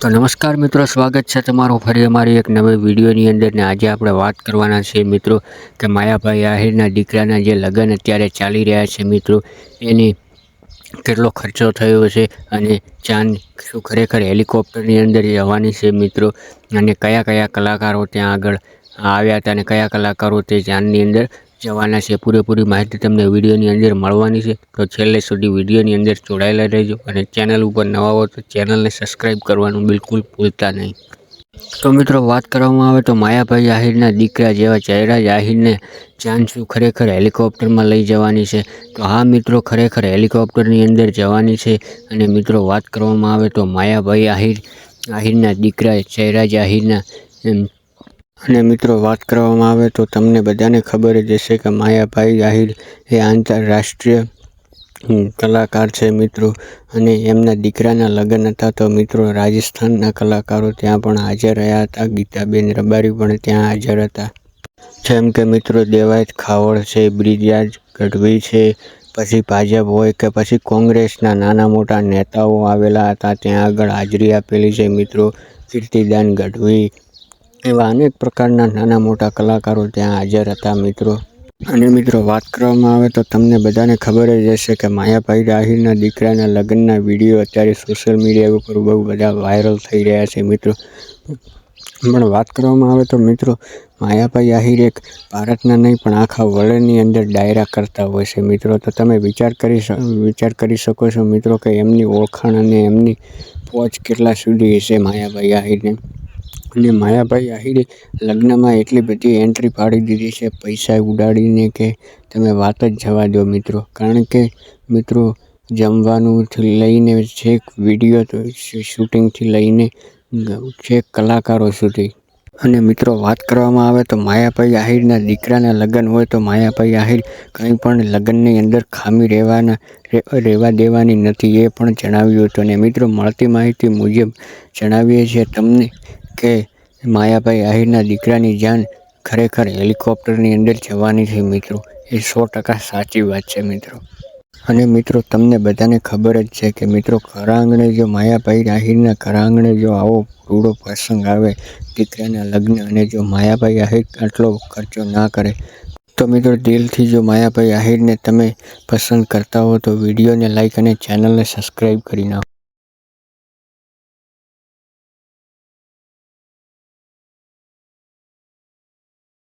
તો નમસ્કાર મિત્રો, સ્વાગત છે તમારું ફરી અમારી એક નવી વિડીયોની અંદર ને આજે આપણે વાત કરવાના છે મિત્રો કે માયાભાઈ આહિરના દીકરાના જે લગ્ન અત્યારે ચાલી રહ્યા છે મિત્રો, એની કેટલો ખર્ચો થયો છે અને ચાંદ શું ખરેખર હેલિકોપ્ટરની અંદર જવાની છે મિત્રો, અને કયા કયા કલાકારો ત્યાં આગળ આવ્યા હતા અને કયા કલાકારો તે ચાંદની અંદર જવાના છે. પૂરેપૂરી માહિતી તમને વિડીયોની અંદર મળવાની છે. તો છેલ્લે સુધી વિડીયોની અંદર જોડાયેલા રહેજો અને ચેનલ ઉપર નવા હો તો ચેનલને સબસ્ક્રાઈબ કરવાનું બિલકુલ ભૂલતા નહીં. તો મિત્રો, વાત કરવામાં આવે તો માયાભાઈ આહિરના દીકરા જેવા જયરાજ આહિરને ચાંદસુ ખરેખર હેલિકોપ્ટરમાં લઈ જવાની છે. તો હા મિત્રો, ખરેખર હેલિકોપ્ટરની અંદર જવાની છે. અને મિત્રો, વાત કરવામાં આવે તો માયાભાઈ આહિર, આહિરના દીકરા જયરાજ આહિરના અને મિત્રો, વાત કરવામાં આવે તો તમને બધાને ખબર જ હશે કે માયાભાઈ આહિર એ આંતરરાષ્ટ્રીય કલાકાર છે મિત્રો. અને એમના દીકરાના લગ્ન હતા તો મિત્રો રાજસ્થાનના કલાકારો ત્યાં પણ હાજર રહ્યા હતા. ગીતાબેન રબારી પણ ત્યાં હાજર હતા. જેમ કે મિત્રો, દેવાયત ખાવડ છે, બ્રિજયાજ ગઢવી છે, પછી ભાજપ હોય કે પછી કોંગ્રેસના નાના મોટા નેતાઓ આવેલા હતા, ત્યાં આગળ હાજરી આપેલી છે મિત્રો. કીર્તિદાન ગઢવી એવા અનેક પ્રકારના નાના મોટા કલાકારો ત્યાં હાજર હતા, મિત્રો. અને મિત્રો, વાત કરવામાં આવે તો તમને બધાને ખબર જ હશે કે માયાભાઈ આહિરના દીકરાના લગ્નના વીડિયો અત્યારે સોશિયલ મીડિયા ઉપર બહુ બધા વાયરલ થઈ રહ્યા છે, મિત્રો. પણ વાત કરવામાં આવે તો, મિત્રો, માયાભાઈ આહિર એક ભારતના નહીં, પણ આખા વર્લ્ડની અંદર ડાયરા કરતા હોય છે, મિત્રો. તો તમે વિચાર કરી વિચાર કરી શકો છો, મિત્રો, કે એમની ઓળખાણ અને એમની પહોંચ કેટલા સુધી હશે માયાભાઈ આહિરને? અને માયાભાઈ આહિરે લગ્નમાં એટલી બધી એન્ટ્રી પાડી દીધી છે, પૈસા ઉડાડીને કે તમે વાત જ જવા દો મિત્રો. કારણ કે મિત્રો જમવાનુંથી લઈને છેક વીડિયો તો શૂટિંગથી લઈને છેક કલાકારો સુધી. અને મિત્રો, વાત કરવામાં આવે તો માયાભાઈ આહિરના દીકરાના લગ્ન હોય તો માયાભાઈ આહિર કંઈ પણ લગ્નની અંદર ખામી રહેવાના રહેવા દેવાની નથી, એ પણ જણાવ્યું હતું. અને મિત્રો, મળતી માહિતી મુજબ જણાવીએ છીએ તમને કે માયાભાઈ આહિરના દીકરાની જાન ખરેખર હેલિકોપ્ટરની અંદર જવાની છે મિત્રો. એ સો ટકા સાચી વાત છે મિત્રો. અને મિત્રો, તમને બધાને ખબર જ છે કે મિત્રો ઘરા જો માયાભાઈ આહિરના ઘરા જો આવો રૂડો પ્રસંગ આવે, દીકરાના લગ્ન અને જો માયાભાઈ આહિર આટલો ખર્ચો ના કરે, તો મિત્રો દિલથી જો માયાભાઈ આહિરને તમે પસંદ કરતા હો તો વિડીયોને લાઇક અને ચેનલને સબસ્ક્રાઈબ કરી નાખો.